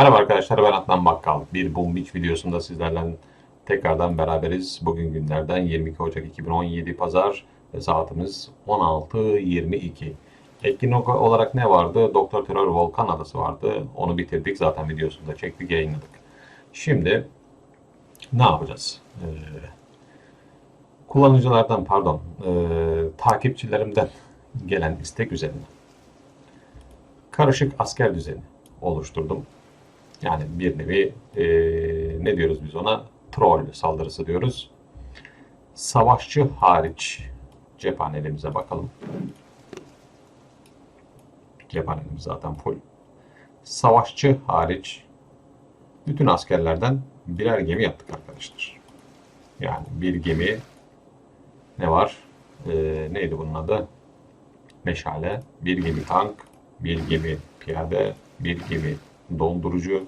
Merhaba arkadaşlar ben Adnan Bakkal. Bir Boom Beach videosunda sizlerle tekrardan beraberiz. Bugün günlerden 22 Ocak 2017 Pazar ve saatimiz 16.22. Etkin olarak ne vardı? Doktor Terör Volkan Adası vardı. Onu bitirdik zaten videosunu da çektik yayınladık. Şimdi ne yapacağız? Ee, kullanıcılardan pardon e, takipçilerimden gelen istek üzerine karışık asker düzeni oluşturdum. Yani bir nevi e, ne diyoruz biz ona? Troll saldırısı diyoruz. Savaşçı hariç cephanelerimize bakalım. Cephanemiz zaten full. Savaşçı hariç bütün askerlerden birer gemi yaptık arkadaşlar. Yani bir gemi ne var? Ee, neydi bunun adı? Meşale, bir gemi tank, bir gemi piyade, bir gemi dondurucu,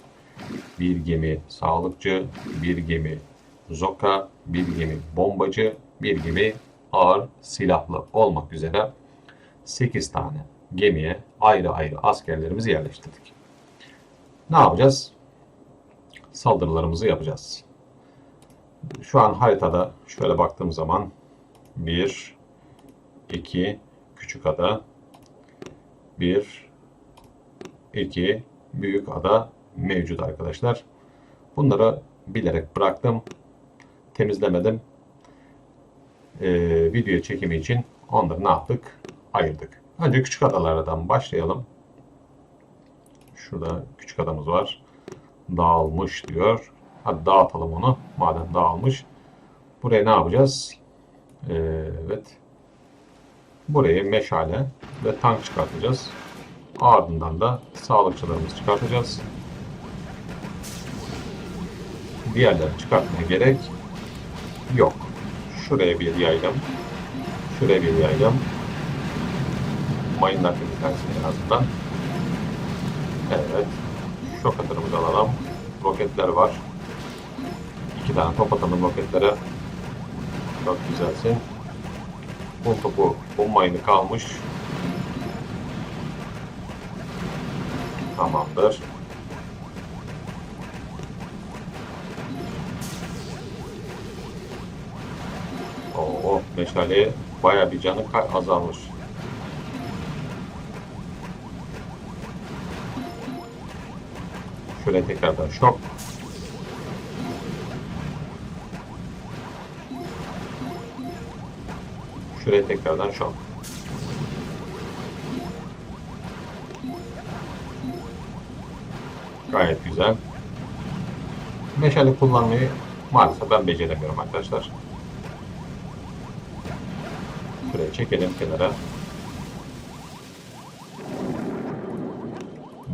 bir gemi sağlıkçı, bir gemi zoka, bir gemi bombacı, bir gemi ağır silahlı olmak üzere 8 tane gemiye ayrı ayrı askerlerimizi yerleştirdik. Ne yapacağız? Saldırılarımızı yapacağız. Şu an haritada şöyle baktığım zaman 1, 2, küçük ada, 1, 2, büyük ada mevcut arkadaşlar. Bunları bilerek bıraktım. Temizlemedim. Ee, video çekimi için onları ne yaptık? Ayırdık. Önce küçük adalardan başlayalım. Şurada küçük adamız var. Dağılmış diyor. Hadi dağıtalım onu. Madem dağılmış. Buraya ne yapacağız? Ee, evet. Buraya meşale ve tank çıkartacağız. Ardından da sağlıkçılarımızı çıkartacağız. Diğerlerini çıkartmaya gerek yok. Şuraya bir yaydım. Şuraya bir yaydım. Mayınlar temizlensin en azından. Evet. Şok atırımızı alalım. Roketler var. İki tane top atalım roketlere. Çok güzelsin. Bu topu, bu mayını kalmış. Tamamdır. Oo, meşale baya bir canı azalmış. Şöyle tekrardan şok. Şuraya tekrardan şok. Gayet güzel. Meşale kullanmayı maalesef ben beceremiyorum arkadaşlar. Şuraya çekelim kenara.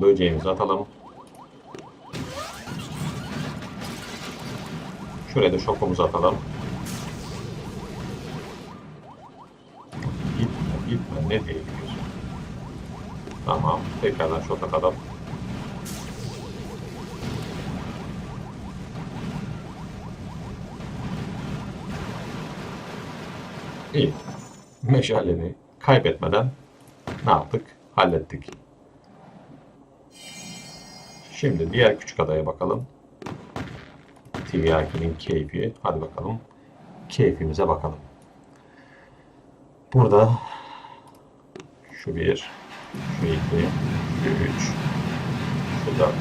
Böceğimizi atalım. Şuraya da şokumuzu atalım. Gitme, gitme. Ne diye gidiyorsun? Tamam. Tekrardan şok atalım. İyi. Meşaleni kaybetmeden ne yaptık? Hallettik. Şimdi diğer küçük adaya bakalım. TVRK'nin keyfi. Hadi bakalım. Keyfimize bakalım. Burada şu bir, şu iki, şu üç, şu dört.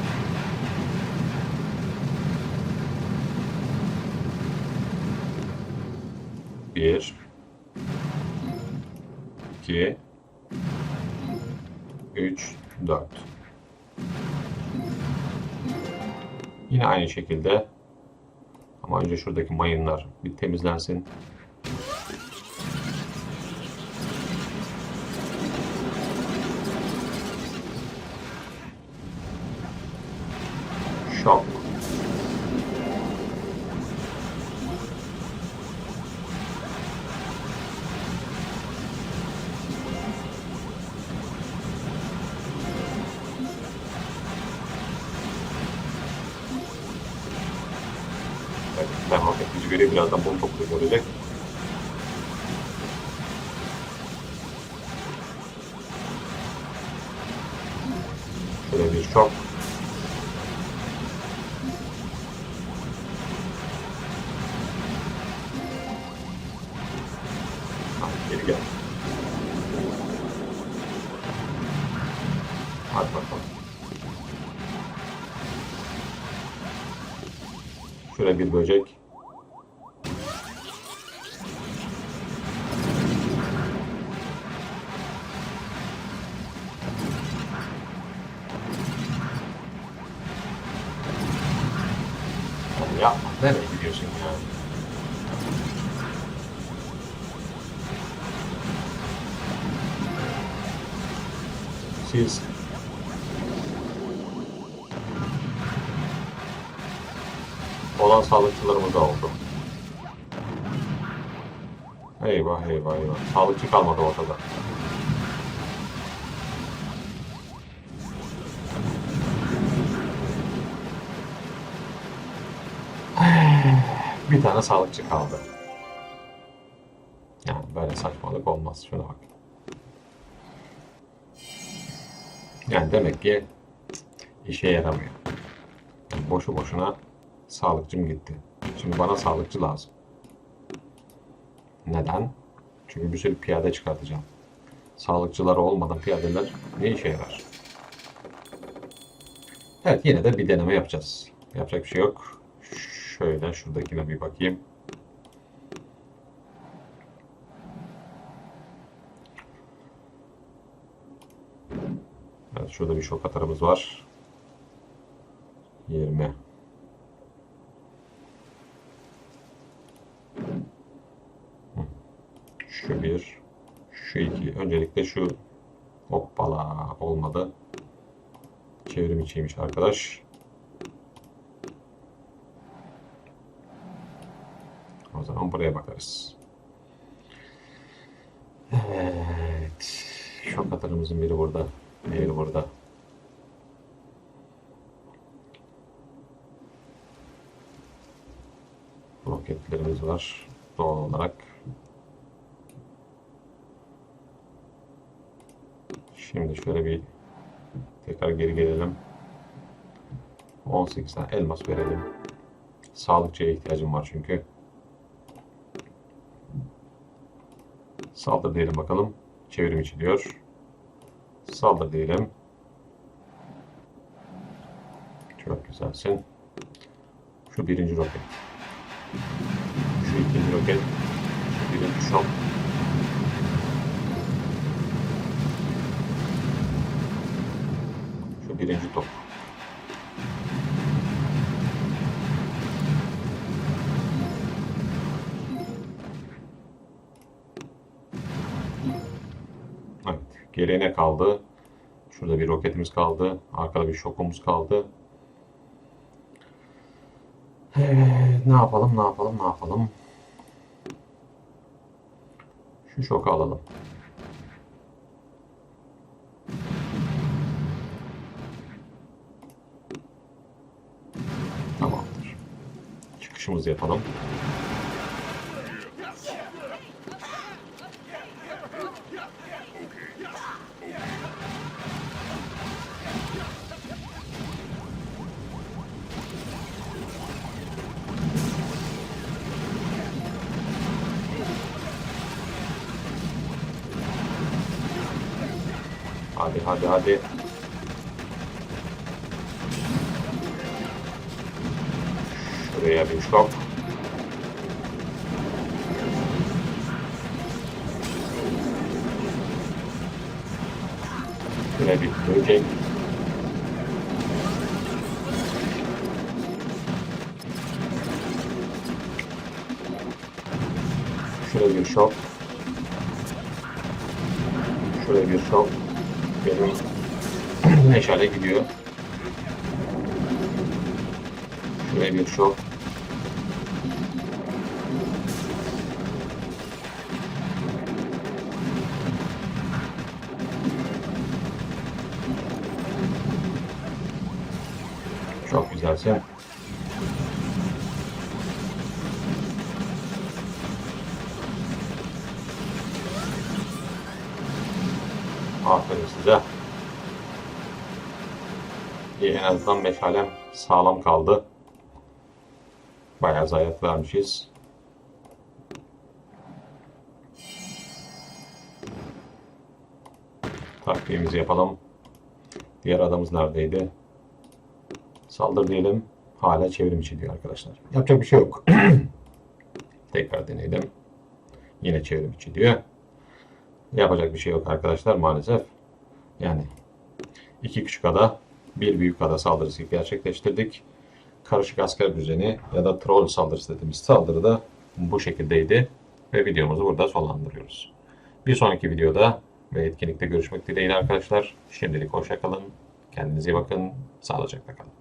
Bir, 2 3 4 Yine aynı şekilde ama önce şuradaki mayınlar bir temizlensin. Şok. Ben roket gücü görev birazdan bunu toplu görecek. Şöyle bir şok. Şöyle bir böcek. Ya. Nereye gidiyorsun ya? Siz olan sağlıkçılarımız da oldu. Eyvah eyvah eyvah. Sağlıkçı kalmadı ortada. Bir tane sağlıkçı kaldı. Yani böyle saçmalık olmaz. Şuna bak. Yani demek ki işe yaramıyor. Yani boşu boşuna sağlıkçım gitti. Şimdi bana sağlıkçı lazım. Neden? Çünkü bir sürü piyade çıkartacağım. Sağlıkçılar olmadan piyadeler ne işe yarar? Evet yine de bir deneme yapacağız. Yapacak bir şey yok. Şöyle şuradakine bir bakayım. Evet şurada bir şok atarımız var. 20. Şu bir, şu iki. Öncelikle şu hoppala olmadı. Çevrim içiymiş arkadaş. O zaman buraya bakarız. Evet. Şok atarımızın biri burada. Biri burada. Roketlerimiz var. Doğal olarak. Şimdi şöyle bir tekrar geri gelelim. 18 tane elmas verelim. Sağlıkçıya ihtiyacım var çünkü. Saldır diyelim bakalım. Çevrim içi diyor. Saldır diyelim. Çok güzelsin. Şu birinci roket. Şu ikinci roket. Şu birinci şok. Birinci top. Evet. Geriye ne kaldı? Şurada bir roketimiz kaldı. Arkada bir şokumuz kaldı. Evet, ne yapalım, ne yapalım, ne yapalım? Şu şoku alalım. Çıkışımızı yapalım. Hadi hadi hadi. Bir şok. Şuraya bir böcek. Şuraya bir şok. Şuraya bir şok. Benim meşale gidiyor. Şuraya bir şok. Güzelsin. Aferin size. İyi en azından meşalem sağlam kaldı. Bayağı zayiat vermişiz. Takviyemizi yapalım. Diğer adamız neredeydi? Saldır diyelim. Hala çevrim içi diyor arkadaşlar. Yapacak bir şey yok. Tekrar deneyelim. Yine çevrim içi diyor. Yapacak bir şey yok arkadaşlar maalesef. Yani iki küçük ada, bir büyük ada saldırısı gerçekleştirdik. Karışık asker düzeni ya da troll saldırısı dediğimiz saldırı da bu şekildeydi. Ve videomuzu burada sonlandırıyoruz. Bir sonraki videoda ve etkinlikte görüşmek dileğiyle arkadaşlar. Şimdilik hoşça kalın. Kendinize iyi bakın. Sağlıcakla kalın.